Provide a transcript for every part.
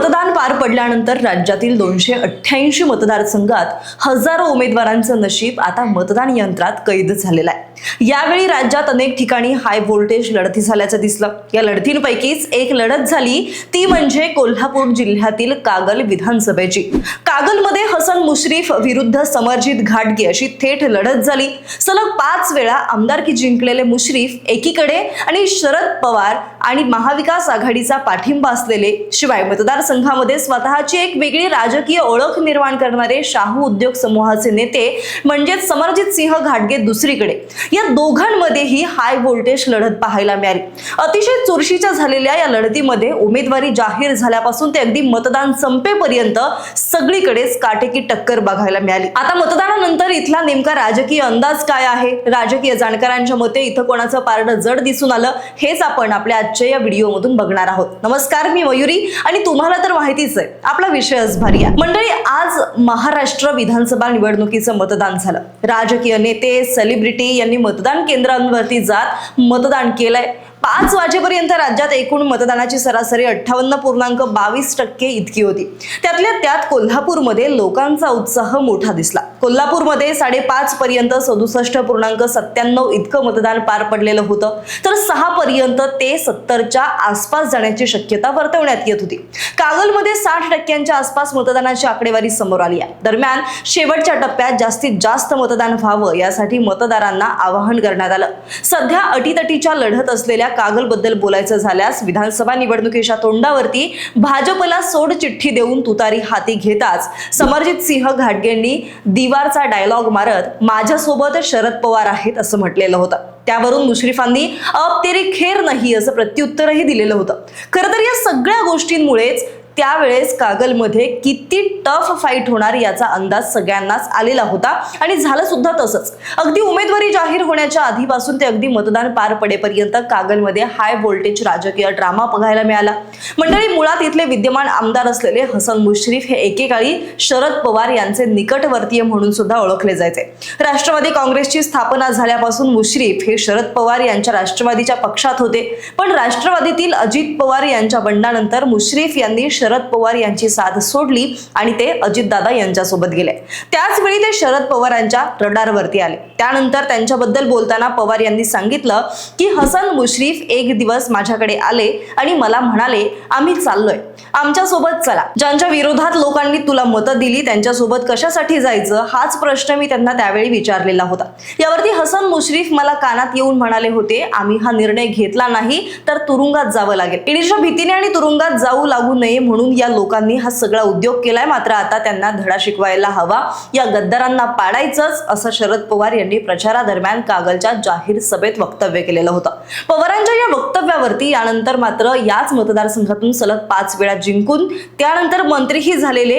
मतदान पार पडल्यानंतर राज्यातील दोनशे अठ्ठ्याऐंशी मतदारसंघात हजारो उमेदवारांचं नशीब आता मतदान यंत्रात कैद झालेलं आहे. यावेळी राज्यात अनेक ठिकाणी हाय व्होल्टेज लढती झाल्याचं दिसलं. या लढतींपैकीच एक लढत झाली ती म्हणजे कोल्हापूर जिल्ह्यातील कागल विधानसभेची. कागलमध्ये हसन मुश्रीफ विरुद्ध समरजित घाटगे अशी थेट लढत झाली. सलग पाच वेळा आमदारकी जिंकलेले मुश्रीफ एकीकडे आणि शरद पवार आणि महाविकास आघाडीचा पाठिंबा असलेले शिवाय मतदारसंघामध्ये स्वतःची एक वेगळी राजकीय ओळख निर्माण करणारे शाहू उद्योग समूहाचे नेते म्हणजेच समरजित सिंह घाटगे दुसरीकडे. या दोघांमध्येही हाय व्होल्टेज लढत पाहायला मिळाली. अतिशय चुरशीच्या झालेल्या या लढतीमध्ये उमेदवारी जाहीर झाल्यापासून ते अगदी मतदान संपेपर्यंत सगळीकडेच काटेकी टक्कर बघायला मिळाली. आता मतदानानंतर इथला नेमका राजकीय अंदाज काय आहे? राजकीय जाणकारांच्या मते इथं कोणाचं पारडं जड दिसून आलं हेच आपण आपल्या आजच्या या व्हिडिओमधून बघणार आहोत. नमस्कार मी मयुरी आणि तुम्हाला तर माहितीच आहे. आपला विषयच भारी आहे. मंडळी आज महाराष्ट्र विधानसभा निवडणुकीचं मतदान झालं. राजकीय नेते सेलिब्रिटी यांनी मतदान केंद्रांवरती जात मतदान केलंय. पाच वाजेपर्यंत राज्यात एकूण मतदानाची सरासरी अठ्ठावन्न पूर्णांक बावीस टक्के इतकी होती. त्यातल्या त्यात कोल्हापूरमध्ये लोकांचा उत्साह मोठा दिसला. कोल्हापूरमध्ये साडेपाच पर्यंत सदुसष्ट पूर्णांक सत्त्याण्णव इतकं मतदान पार पडलेलं होतं. तर सहा पर्यंत ते सत्तरच्या आसपास जाण्याची शक्यता वर्तवण्यात येत होती. कागलमध्ये साठ टक्क्यांच्या आसपास मतदानाची आकडेवारी समोर आली आहे. दरम्यान शेवटच्या टप्प्यात जास्तीत जास्त मतदान व्हावं यासाठी मतदारांना आवाहन करण्यात आलं. सध्या अटीतटीच्या लढत असलेल्या कागलबद्दल बोलायचं झाल्यास विधानसभा निवडणुकीच्या तोंडावरती भाजपला सोड चिठ्ठी देऊन तुतारी हाती घेताच समरजित सिंह घाटगेंनी दिवारचा डायलॉग मारत माझ्यासोबत शरद पवार आहेत असं म्हटलेलं होतं. त्यावरून मुश्रीफांनी अप तेरी खेर नाही असं प्रत्युत्तरही दिलेलं होतं. खरं तर या सगळ्या गोष्टींमुळेच त्यावेळेस कागलमध्ये किती टफ फाईट होणार याचा अंदाज सगळ्यांनाच आलेला होता आणि झालं सुद्धा तसंच. अगदी उमेदवारी जाहीर होण्याच्या आधीपासून ते अगदी मतदान पार पडेपर्यंत कागलमध्ये हाय व्होल्टेज राजकीय ड्रामा बघायला मिळाला. मंडळी मुळात इथले विद्यमान आमदार असलेले हसन मुश्रीफ हे एकेकाळी शरद पवार यांचे निकटवर्तीय म्हणून सुद्धा ओळखले जायचे. राष्ट्रवादी काँग्रेसची स्थापना झाल्यापासून मुश्रीफ हे शरद पवार यांच्या राष्ट्रवादीच्या पक्षात होते. पण राष्ट्रवादीतील अजित पवार यांच्या बंडानंतर मुश्रीफ यांनी शरद शरद पवार यांची साथ सोडली आणि ते अजितदादा यांच्यासोबत गेले. त्याच वेळी ते शरद पवारांच्या रडारवरती आले. त्यानंतर त्यांच्याबद्दल बोलताना पवार यांनी सांगितलं की हसन मुश्रीफ एक दिवस माझ्याकडे आले आणि मला म्हणाले आम्ही चाललोय. आमच्यासोबत चला. ज्यांच्या विरोधात लोकांनी तुला मतं दिली त्यांच्यासोबत कशासाठी जायचं? हाच प्रश्न मी त्यांना त्यावेळी विचारलेला होता. यावरती हसन मुश्रीफ मला कानात येऊन म्हणाले होते आम्ही हा निर्णय घेतला नाही तर तुरुंगात जावं लागेल. ईडीच्या भीतीने आणि तुरुंगात जाऊ लागू नये म्हणून या लोकांनी हा सगळा उद्योग केलाय. मात्र आता त्यांना धडा शिकवायला हवा. या गद्दारांना पाडायचंच असं शरद पवार यांनी प्रचारादरम्यान कागलच्या जाहीर सभेत वक्तव्य केलेलं होतं. पवारांच्या या वक्तव्यावरती यानंतर मात्र याच मतदारसंघातून सलग पाच वेळा जिंकून त्यानंतर मंत्रीही झालेले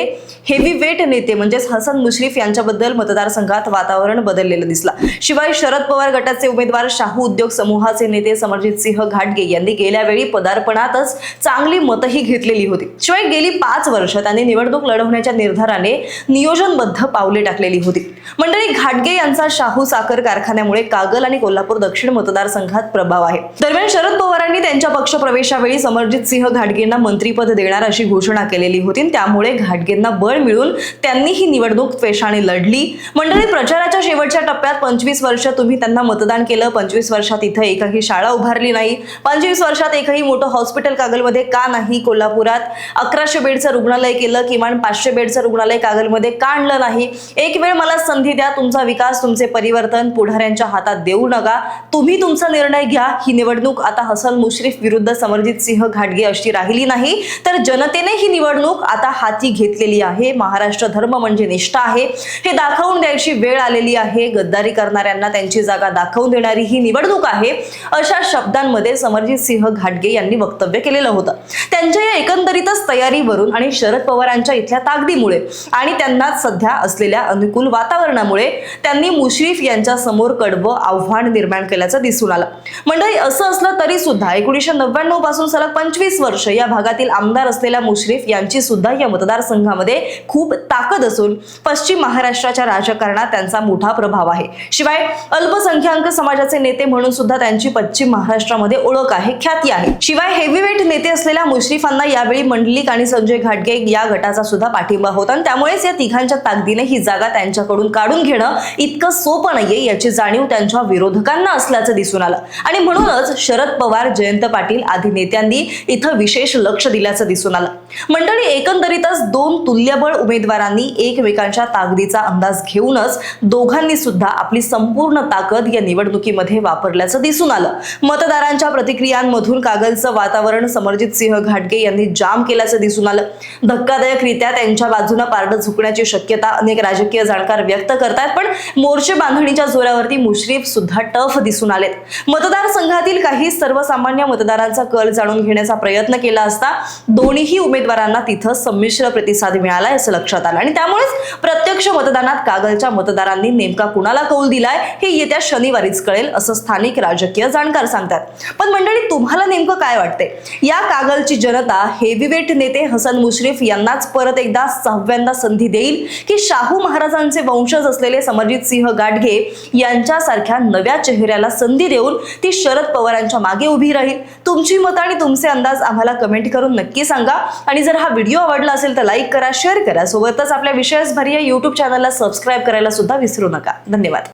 हेवी वेट नेते म्हणजेच हसन मुश्रीफ यांच्याबद्दल मतदारसंघात वातावरण बदललेलं दिसलं. शिवाय शरद पवार गटाचे उमेदवार शाहू उद्योग समूहाचे नेते समरजित सिंह घाटगे यांनी गेल्या वेळी पदार्पणातच चांगली मतही घेतलेली होती. शिवाय गेली पाच वर्ष त्यांनी निवडणूक लढवण्याच्या निर्धाराने नियोजनबद्ध पावले टाकलेली होती. मंडळी घाटगे यांचा शाहू साखर कारखान्यामुळे कागल आणि कोल्हापूर दक्षिण मतदारसंघात प्रभाव आहे. दरम्यान शरद पवारांनी त्यांच्या पक्ष प्रवेशावेळी समरजित सिंह घाटगेंना मंत्रीपद देणार अशी घोषणा केलेली होती. त्यामुळे घाटगेंना बळ मिळून त्यांनी ही निवडणूक त्वेषाने लढली. मंडळी प्रचाराच्या शेवटच्या टप्प्यात पंचवीस वर्ष तुम्ही त्यांना मतदान केलं. पंचवीस वर्षात इथं एकही शाळा उभारली नाही. पंचवीस वर्षात एकही मोठं हॉस्पिटल कागलमध्ये का नाही कोल्हापुरात? अकराशे बेडचं रुग्णालय केलं किमान पाचशे बेडचं रुग्णालय कागलमध्ये का आणलं नाही? एक वेळ मला संधी द्या तुमचा विकास तुमचे परिवर्तन पुढाऱ्यांच्या हातात देऊ नका. तुम्ही तुमचा निर्णय घ्या. ही निवडणूक आता हसन मुश्रीफ विरुद्ध समरजित सिंह घाटगे अशी राहिली नाही. तर जनतेने ही निवडणूक आता हाती घेतलेली आहे. महाराष्ट्र धर्म म्हणजे निष्ठा आहे. हे दाखवून द्यायची वेळ आलेली आहे. गद्दारी करणाऱ्यांना त्यांची जागा दाखवून देणारी ही निवडणूक आहे. अशा शब्दांमध्ये समरजित सिंह घाटगे यांनी वक्तव्य केलेलं होतं. त्यांच्या या एकंदरीतच तयारीवरून आणि शरद पवारांच्या इथल्या ताकदीमुळे आणि त्यांना सध्या असलेल्या अनुकूल वातावरणामुळे त्यांनी मुश्रीफ यांच्या समोर कडवं आव्हान निर्माण केल्याचं दिसून आलं. मंडळी असं असलं तरी सुद्धा एकोणीसशे नव्याण्णवपासून सलग पंचवीस वर्ष या भागातील आमदार असलेल्या मुश्रीफ यांची सुद्धा या मतदारसंघामध्ये खूप ताकद असून पश्चिम महाराष्ट्राच्या राजकारणात त्यांचा मोठा प्रभाव आहे. शिवाय अल्पसंख्याक समाजाचे नेते म्हणून सुद्धा त्यांची पश्चिम महाराष्ट्रामध्ये ओळख आहे ख्याती आहे. शिवाय हेवीवेट नेते असलेल्या मुश्रीफांना यावेळी मंडली मंडलिक आणि संजय घाटगे या गटाचा सुद्धा पाठिंबा होता. आणि त्यामुळेच या तिघांच्या ताकदीने ही जागा त्यांच्याकडून काढून घेणं इतकं सोपं नाहीये याची जाणीव त्यांच्या विरोधकांना असल्याचं दिसून आलं. आणि म्हणूनच शरद पवार जयंत पाटील आदी नेत्यांनी इथं विशेष लक्ष दिल्याचं दिसून आलं. मंडळी एकंदरीतच दोन तुल्यबळ उमेदवारांनी एकमेकांच्या ताकदीचा अंदाज घेऊनच दोघांनी सुद्धा आपली संपूर्ण ताकद या निवडणुकीमध्ये वापरल्याचं दिसून आलं. मतदारांच्या प्रतिक्रियांमधून कागलचं वातावरण समरजित सिंह घाटगे यांनी जाम केलं. केल्याचं दिसून आलं. धक्कादायकरित्या त्यांच्या बाजूनं पारडं झुकण्याची शक्यता अनेक राजकीय जाणकार व्यक्त करतात पण मोर्चे बांधणीच्या जोरावरती मुश्रीफ सुद्धा टफ दिसून आलेत. मतदारसंघातील काही सर्वसामान्य मतदारांचा कल जाणून घेण्याचा प्रयत्न केला असता दोन्हीही उमेदवारांना तिथं संमिश्र प्रतिसाद मिळाला असं लक्षात आलं. आणि त्यामुळेच प्रत्यक्ष मतदानात कागलच्या मतदारांनी नेमका कुणाला कौल दिलाय हे येत्या शनिवारीच कळेल असं स्थानिक राजकीय जाणकार सांगतात. पण मंडळी तुम्हाला नेमकं काय वाटते या कागलची जनता हेवीवेट नेते हसन मुश्रीफ यांनाच परत एकदा सहाव्यांदा संधी देईल की शाहू महाराजांचे वंशज असलेले समरजित सिंह गाडगे यांच्यासारख्या नव्या चेहऱ्याला संधी देऊन ती शरद पवारांच्या मागे उभी राहील. तुमची मतं आणि तुमचे अंदाज आम्हाला कमेंट करून नक्की सांगा. आणि जर हा व्हिडिओ आवडला असेल तर लाईक करा शेअर करा. सोबतच आपल्या विषयच भरी या युट्यूब चॅनलला सबस्क्राईब करायला सुद्धा विसरू नका. धन्यवाद.